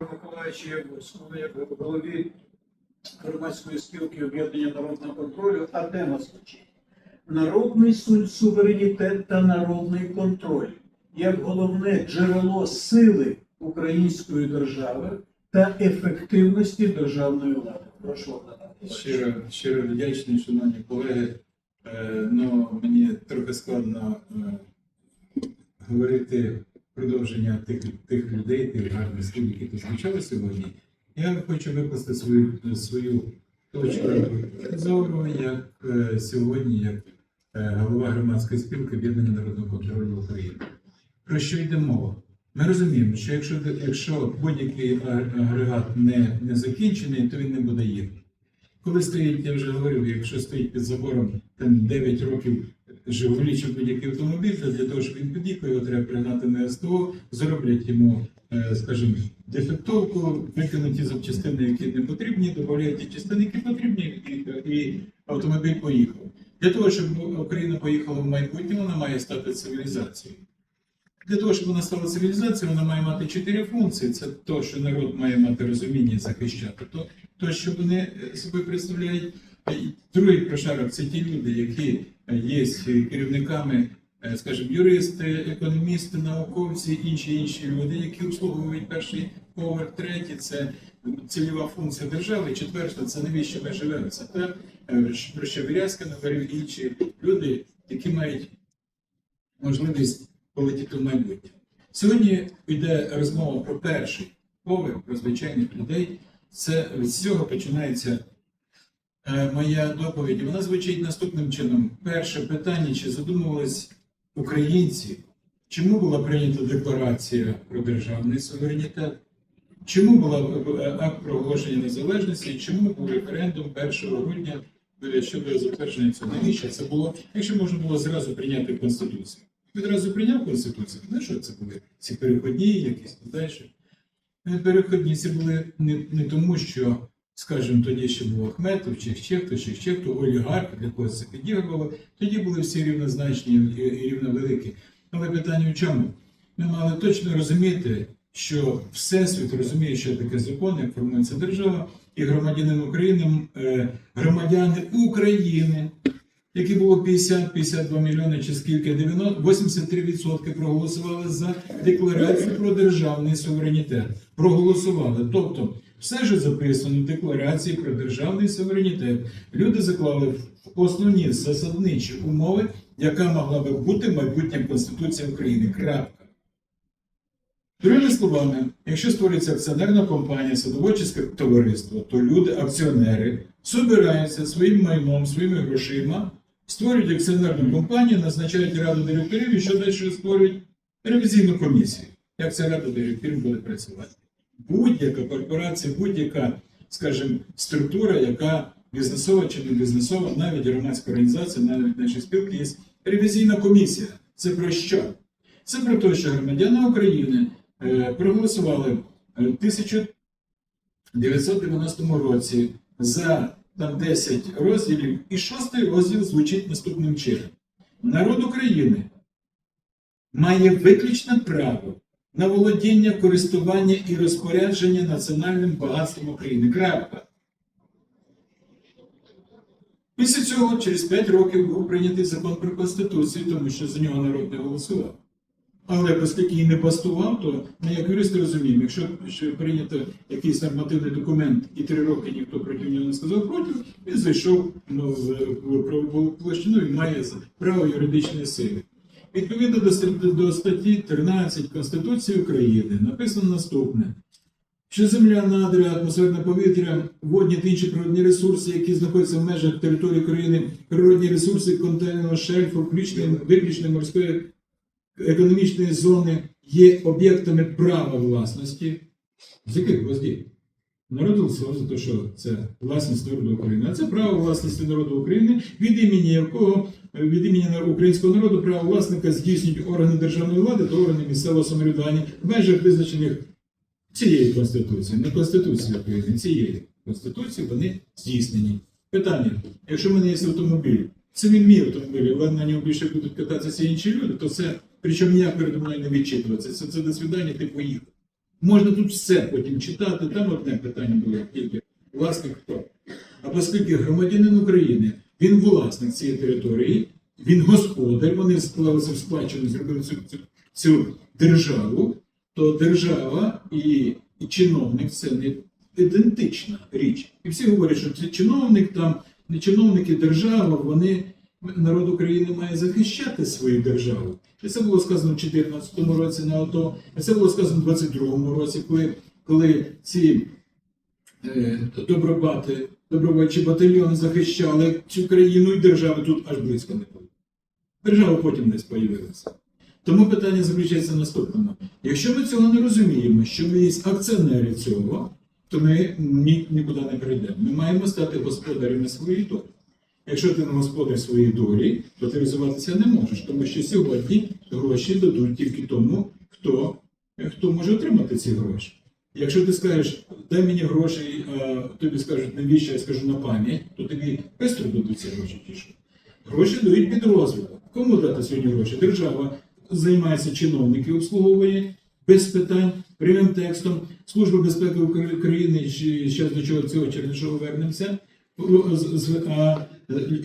Миколаївич Яворського, як голові громадської спілки об'єднання народного контролю, а тема звучить народний суверенітет та народний контроль як головне джерело сили української держави та ефективності державної влади. Прошу. Щиро, щиро вдячний, шановні колеги. Е, ну, мені трохи складно е, говорити продовження тих, тих людей, тих гарних слів, які тут звучали сьогодні. Я хочу викласти свою, свою точку зору, як е, сьогодні, як е, голова громадської спілки об'єднання народного контролю України. Про що йде мова? Ми розуміємо, що якщо, якщо будь-який агрегат не, не закінчений, то він не буде їхати. Коли стоїть, я вже говорив, якщо стоїть під забором там 9 років Жигулі будь-який автомобіль, то для того, щоб він під'їхав, його треба пригнати на СТО, зроблять йому, е, скажімо, дефектовку, викинуть запчастини, які не потрібні, додають ті частини, які потрібні, і, автомобіль поїхав. Для того, щоб Україна поїхала в майбутнє, вона має стати цивілізацією. Для того, щоб вона стала цивілізацією, вона має мати чотири функції. Це то, що народ має мати розуміння і захищати, то, то що вони е, собі представляють. Другий прошарок це ті люди, які є керівниками, е, скажімо, юристи, економісти, науковці, інші інші люди, які обслуговують перший поверх, третій це цільова функція держави, четверта це навіщо ми живемо. Це те, е, про що Вірязка говорив, інші люди, які мають можливість полетіти в майбутнє. Сьогодні йде розмова про перший поверх, про звичайних людей. Це з цього починається моя доповідь. Вона звучить наступним чином. Перше питання: чи задумувались українці, чому була прийнята декларація про державний суверенітет? Чому була е, акт про оголошення незалежності? Чому був референдум 1 грудня е, щодо затвердження цього? Навіщо це було? Якщо можна було зразу прийняти конституцію? Відразу прийняв конституцію. Ну що це були? Ці переходні, якісь. Е, Переходні ці були не, не тому, що, скажімо, тоді ще був Ахметов, чи ще хто, чи ще хто, олігарх, для когось це підігрувало. Тоді були всі рівнозначні і, і рівновеликі. Але питання в чому? Ми мали точно розуміти, що Всесвіт розуміє, що таке закон, як формується держава, і громадянин України, е, громадяни України, які було 50-52 мільйони чи скільки 90, 83% проголосували за декларацію про державний суверенітет. Проголосували. Тобто, все що записано в декларації про державний суверенітет. Люди заклали в основні засадничі умови, яка могла би бути майбутнім Конституція України. Крапка. Другими словами, якщо створюється акціонерна компанія, садоводчиське товариство, то люди, акціонери, собираються своїм майном, своїми грошима, створюють акціонерну компанію, назначають раду директорів і що далі створюють ревізійну комісію. Як ця рада директорів буде працювати? Будь-яка корпорація, будь-яка, скажімо, структура, яка бізнесова чи не бізнесова, навіть громадська організація, навіть наші спілки, є ревізійна комісія. Це про що? Це про те, що громадяни України е, проголосували е, в 1990 році за там 10 розділів, і шостий розділ звучить наступним чином. Народ України має виключне право на володіння, користування і розпорядження національним багатством України. Крапка. Після цього, через 5 років, був прийнятий закон про Конституцію, тому що за нього народ не голосував. Але оскільки і не бастував, то ми як юристи розуміємо, якщо прийнято якийсь нормативний документ і три роки ніхто проти нього не сказав проти, він зайшов ну, в правову площину і має право юридичної сили. Відповідно до, статті 13 Конституції України написано наступне. Що земля, надра, атмосферне повітря, водні та інші природні ресурси, які знаходяться в межах території України, природні ресурси континентального шельфу, включно виключно морської економічної зони є об'єктами права власності. З яких гвоздів? Народ голосував за те, що це власність народу України. А це право власності народу України, від імені якого від імені українського народу право власника здійснюють органи державної влади та органи місцевого самоврядування в межах визначених цієї конституції, не конституції України, цієї конституції вони здійснені. Питання: якщо в мене є автомобіль, це він мій автомобіль, але на ньому більше будуть кататися інші люди, то це причому ніяк передо мною не відчитуватися. Це, це до свидання, ти поїхав. Можна тут все потім читати, там одне питання було тільки власник хто. А оскільки громадянин України, він власник цієї території, він господар, вони склалися в спадщину, зробили цю, цю, цю державу, то держава і, і чиновник це не ідентична річ. І всі говорять, що це чиновник там, не чиновник і держава, вони народ України має захищати свою державу. І це було сказано в 2014 році на АТО, і це було сказано в 2022 році, коли, коли ці е, добробати, добровольчі батальйони захищали цю країну і держави тут аж близько не було. Держава потім десь появилася. Тому питання заключається в наступному. Якщо ми цього не розуміємо, що ми є акціонери цього, то ми ні, нікуди не прийдемо. Ми маємо стати господарями своєї долі. Якщо ти не господар своєї долі, то ти розвиватися не можеш, тому що сьогодні гроші дадуть тільки тому, хто, хто може отримати ці гроші. Якщо ти скажеш, дай мені гроші, а тобі скажуть, навіщо я скажу на пам'ять, то тобі швидко дадуть ці гроші що. Гроші дають під розвиток. Кому дати сьогодні гроші? Держава займається чиновники, обслуговує без питань, прямим текстом. Служба безпеки України, ще до чого цього Чернишова вернемося. З- з- А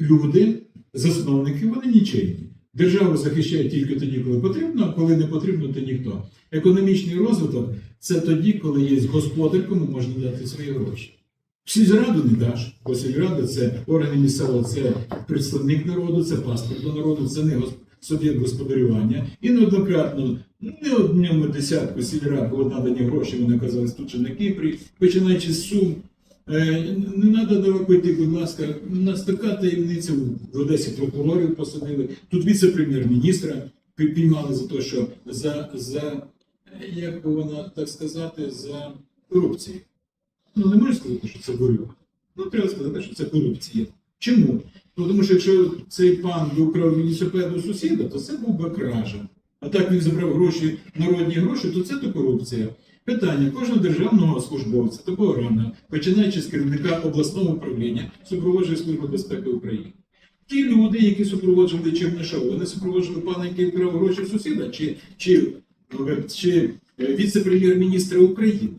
люди, засновники, вони нічийні. Державу захищають тільки тоді, коли потрібно, а коли не потрібно, то ніхто. Економічний розвиток це тоді, коли є господар, кому можна дати свої гроші. Сільраду не даш, бо сільрада це органи місцевого, це представник народу, це паспорт до народу, це не суб'єкт господарювання. І неоднократно, не одному десятку сільрад було надані гроші, вони оказались тут же на Кіпрі, починаючи з Сум. Е, Не треба йти, будь ласка, у нас така таємниця в Одесі прокурорів посадили. Тут віце-прем'єр-міністра пі- піймали за те, що за, за е, як би вона так сказати, за корупцію. Ну не можу сказати, що це вирок. Ну треба сказати, що це корупція. Чому? Ну, тому що якщо цей пан би украв велосипед у сусіда, то це був би кража. А так він забрав гроші, народні гроші, то це то корупція. Питання кожного державного службовця такого рана, починаючи з керівника обласного управління, супроводжує Служба безпеки України. Ті люди, які супроводжували Чернишова, вони супроводжували пана, який вкрав гроші сусіда, чи, чи, чи е, віце-прем'єр-міністра України.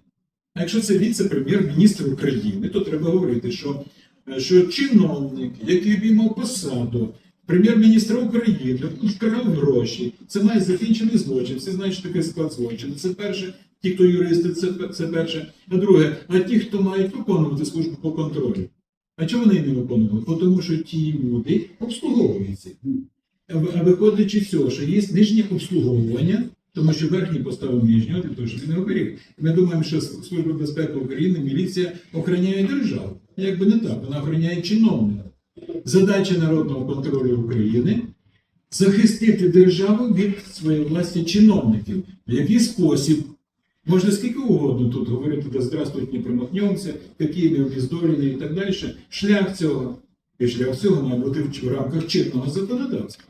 А якщо це віце-прем'єр-міністр України, то треба говорити, що, е, що чиновник, який обіймав посаду прем'єр-міністра України, вкрав гроші, це має закінчений злочин. Всі знають, що таке склад злочину. Це перше, ті, хто юристи, це, це перше. А друге, а ті, хто мають виконувати службу по контролю. А чого вони не виконували? Тому що ті люди обслуговуються. Виходячи з цього, що є нижнє обслуговування, тому що верхній поставив нижнього того, щоб він не оберіг. Ми думаємо, що Служба безпеки України, міліція охороняє державу. Якби не так, вона охороняє чиновника. Задача народного контролю України захистити державу від своєї власті чиновників. В який спосіб? Можна скільки угодно тут говорити, да здравствують не примахнемся, які ми обіздолені і так далі. Шлях цього, і шлях цього має бути в рамках чинного законодавства.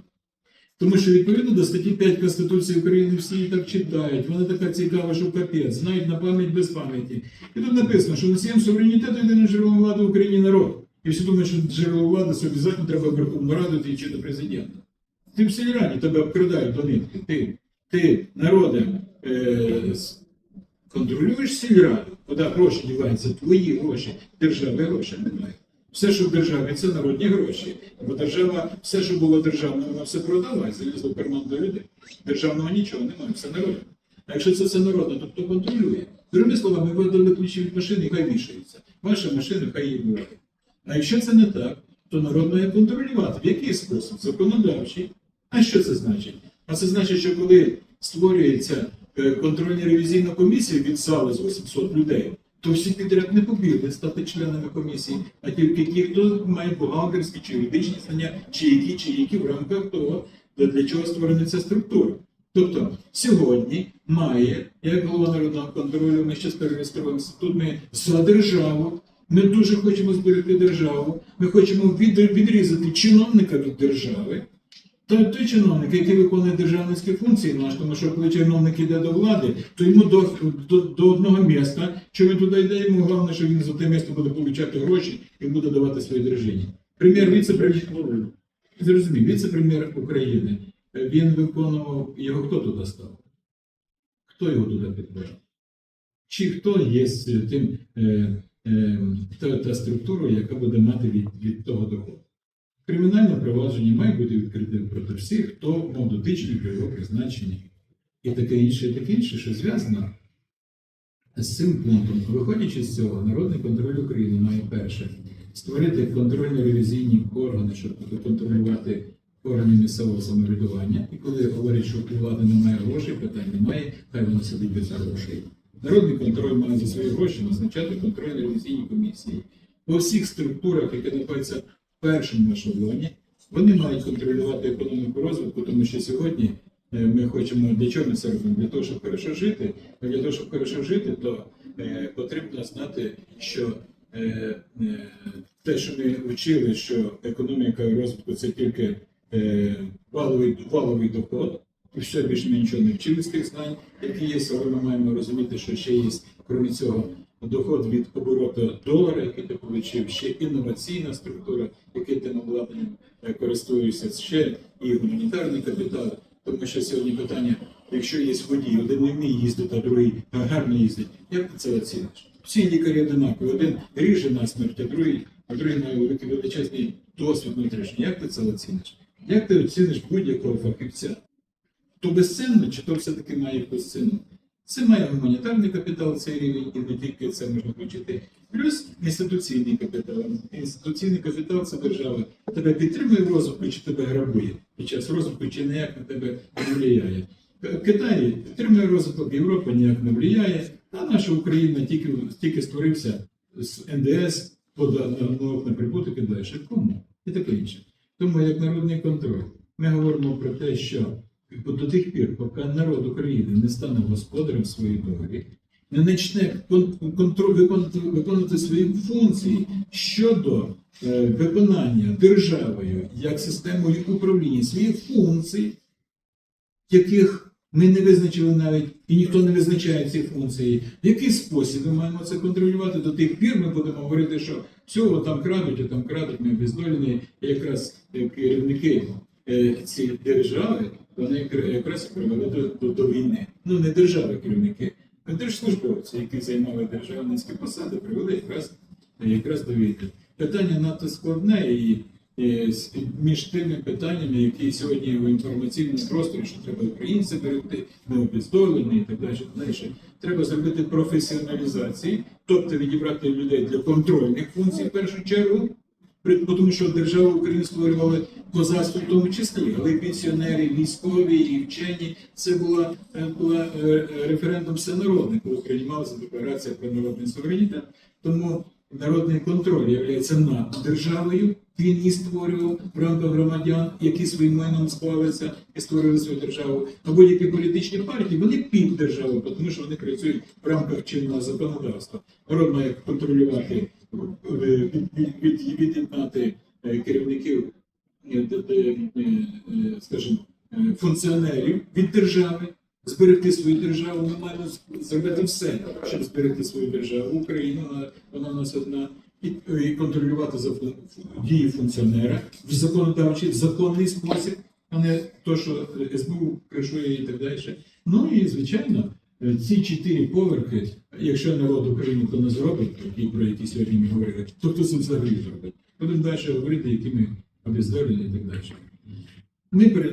Тому що відповідно до статті 5 Конституції України всі її так читають, вона така цікава, що капець, знають на пам'ять без пам'яті. І тут написано, що носієм суверенітету єдиним джерелом влади в Україні народ. І всі думають, що джерело влади це обов'язково треба Верховну Раду і чи до президента. Ти в сільраді тебе обкрадають до нитки. Ти, ти народом е, контролюєш сільраду, куди гроші діваються, твої гроші, держави гроші немає. Все, що в державі, це народні гроші. Бо держава, все, що було державне, вона все продала і залізла карман до людей. Державного нічого немає, все народне. А якщо це все народне, то хто контролює? Другими словами, ви дали ключі від машини, хай вішаються. Ваша машина, хай її буде. А якщо це не так, то народ має контролювати. В який спосіб? Законодавчий. А що це значить? А це значить, що коли створюється е, контрольна ревізійна комісія від зали з 800 людей, то всі підряд не побігли стати членами комісії, а тільки ті, хто має бухгалтерські чи юридичні знання, чи які, чи які в рамках того, для чого створена ця структура. Тобто сьогодні має, як голова народного контролю, ми ще перереєструємося. Тут ми за державу. Ми дуже хочемо зберегти державу. Ми хочемо відрізати чиновника від держави. Та той чиновник, який виконує державницькі функції наш, тому що коли чиновник йде до влади, то йому до, до, до одного міста, що він туди йде, йому головне, що він за те місто буде получати гроші і буде давати свої держині. Прем'єр віце-прем'єр зрозумів, віце-прем'єр України. Він виконував його хто туди став? Хто його туди підбирав? чи хто є тим е, е, та, та структура, яка буде мати від, від того доходу. Кримінальне провадження має бути відкрите проти всіх, хто мав дотичний до його призначення і таке інше, і таке інше, що зв'язано з цим пунктом. Виходячи з цього, народний контроль України має перше створити контрольно-ревізійні органи, щоб контролювати органи місцевого самоврядування. І коли говорять, що у влади немає грошей, питань немає, хай вона сидить без грошей. Народний контроль має за свої гроші назначати контрольно-ревізійні комісії. По всіх структурах, які знаходяться першому ешелоні, вони мають контролювати економіку розвитку, тому що сьогодні е, ми хочемо для чого ми це робимо? Для того, щоб хорошо жити. А для того, щоб хорошо жити, то е, потрібно знати, що е, е, те, що ми вчили, що економіка розвитку це тільки е, валовий, валовий доход, і все більше ми нічого не вчили з тих знань, які є, але ми маємо розуміти, що ще є, крім цього, доход від обороту долара, який ти отримав, ще інноваційна структура, який ти обладнанням е, користуєшся, ще і гуманітарний капітал. Тому що сьогодні питання, якщо є водій, один не вміє їздити, а другий гарно їздить, як ти це оціниш? Всі лікарі одинакові, один ріже на смерть, а другий, а другий має великий величезний досвід внутрішній. Як ти це оціниш? Як ти оціниш будь-якого фахівця? То безцінно, чи то все-таки має якусь ціну? Це має гуманітарний капітал, цей рівень, і не тільки це можна включити. Плюс інституційний капітал. Інституційний капітал це держава. Тебе підтримує в розвитку, чи тебе грабує під час розвитку, чи ніяк на тебе не впливає. Китай підтримує розвиток, Європа ніяк не впливає, а наша Україна тільки, тільки створився з НДС, подав на прибуток і далі. Кому? І таке інше. Тому як народний контроль, ми говоримо про те, що до тих пір, поки народ України не стане господарем своєї долі, не почне виконувати, свої функції щодо е, виконання державою як системою управління своїх функцій, яких ми не визначили навіть, і ніхто не визначає ці функції. В який спосіб ми маємо це контролювати? До тих пір ми будемо говорити, що всього там крадуть, а там крадуть, ми обездолені. І якраз е, керівники е, цієї держави, вони якраз привели до, до, війни. Ну не держави керівники, а держслужбовці, які займали державницькі посади, привели якраз, якраз до війни. Питання надто складне і е, з- між тими питаннями, які сьогодні в інформаційному просторі, що треба українців берегти, ми обездолені і так далі. далі. Треба зробити професіоналізації, тобто відібрати людей для контрольних функцій в першу чергу. Тому що держава Україна створювала козацтво в тому числі, але і пенсіонери, військові і вчені. Це була, е, була е, референдум всенародний, коли приймалася декларація про народний суверенітет. Тому народний контроль є над державою. Він її створював в рамках громадян, які своїм майном склалися і створили свою державу. А будь-які політичні партії вони під державу, тому що вони працюють в рамках чинного законодавства. Народ має контролювати, е, від- від- від- від'єднати керівників, скажімо, е, функціонерів від держави, зберегти свою державу. Ми маємо зробити все, щоб зберегти свою державу. Україна вона- в нас одна. І, контролювати дії функціонера в законодавчий, в законний спосіб, а не то, що СБУ кришує і так далі. Ну і звичайно, е, ці чотири поверхи, якщо народ України то не зробить, про які сьогодні ми говорили, то хто це взагалі зробить? Будемо далі говорити, які ми обездолені і так далі.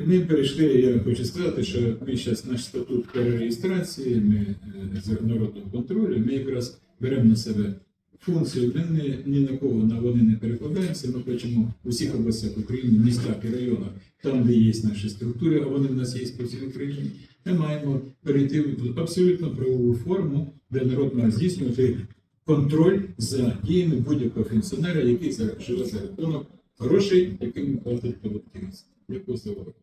Ми, перейшли, я хочу сказати, що ми зараз наш статут перереєстрації, ми е, з народного контролю, ми якраз беремо на себе функцію, ми ні, на кого на вони не перекладаємося. Ми хочемо у всіх областях України, містах і районах, там, де є наші структури, а вони в нас є по всій Україні. Ми маємо перейти в абсолютно правову форму, де народ має здійснювати контроль за діями будь-якого функціонера, який живе за рахунок грошей, яким платить податківець. Дякую за увагу.